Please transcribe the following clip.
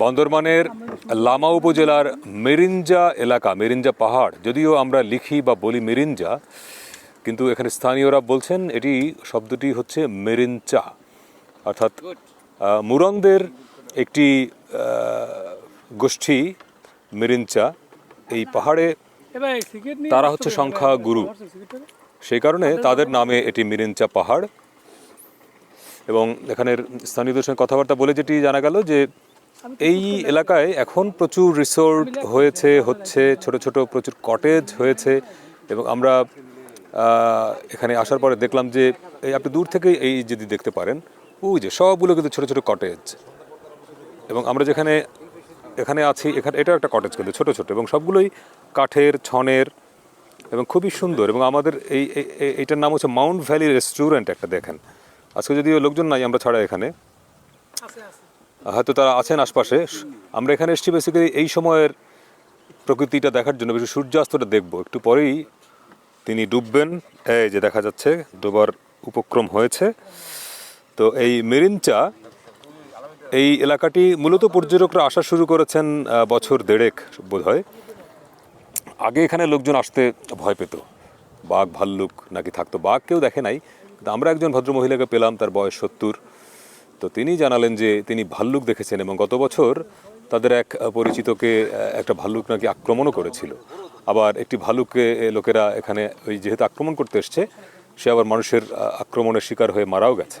বন্দরবানের লামা উপজেলার মেরিঞ্জা এলাকা মেরিঞ্জা পাহাড়। যদিও আমরা লিখি বা বলি মেরিঞ্জা কিন্তু এখানে স্থানীয়রা বলছেন এটি শব্দটি হচ্ছে মেরিঞ্চা। অর্থাৎ মুরংদের একটি গোষ্ঠী মেরিঞ্চা। এই পাহাড়ে তারা হচ্ছে সংখ্যা গুরু। সেই কারণে তাদের নামে এটি মিরিঞ্চা পাহাড়। এবং এখানের স্থানীয়দের সঙ্গে কথাবার্তা বলে যেটি জানা গেল যে এই এলাকায় এখন প্রচুর রিসোর্ট হয়েছে হচ্ছে ছোট ছোট প্রচুর কটেজ হয়েছে এবং আমরা এখানে আসার পরে দেখলাম যে এই আপনি দূর থেকে এই যদি দেখতে পারেন ওই যে সবগুলো কিন্তু ছোট ছোট কটেজ এবং আমরা যেখানে এখানে আছি এখানে এটা একটা কটেজ কিন্তু ছোট ছোট এবং সবগুলোই কাঠের ছনের এবং খুবই সুন্দর এবং আমাদের এই- এইটার নাম হচ্ছে মাউন্ট ভ্যালি রেস্টুরেন্ট একটা দেখেন। আজকে যদিও লোকজন নাই আমরা ছাড়া এখানে। হয়তো তারা আছেন আশপাশে। আমরা এখানে এসেছি বেসিক্যালি এই সময়ের প্রকৃতিটা দেখার জন্য, বেশি সূর্যাস্তটা দেখব। একটু পরেই তিনি ডুববেন। এই যে দেখা যাচ্ছে, ডোবার উপক্রম হয়েছে। তো এই মেরিনচা, এই এলাকাটি মূলত পর্যটকরা আসা শুরু করেছেন বছর দেড়েক বোধ হয় আগে এখানে লোকজন আসতে ভয় পেত। বাঘ, ভাল্লুক নাকি থাকতো। বাঘ কেউ দেখে নাই। আমরা একজন ভদ্রমহিলাকে পেলাম, তার বয়স সত্তর। তো তিনি জানালেন যে তিনি ভাল্লুক দেখেছেন এবং গত বছর তাদের এক পরিচিতকে একটা ভাল্লুক নাকি আক্রমণও করেছিল। আবার একটি ভাল্লুককে লোকেরা এখানে ওই যেহেতু আক্রমণ করতে এসছে, সে আবার মানুষের আক্রমণের শিকার হয়ে মারাও গেছে।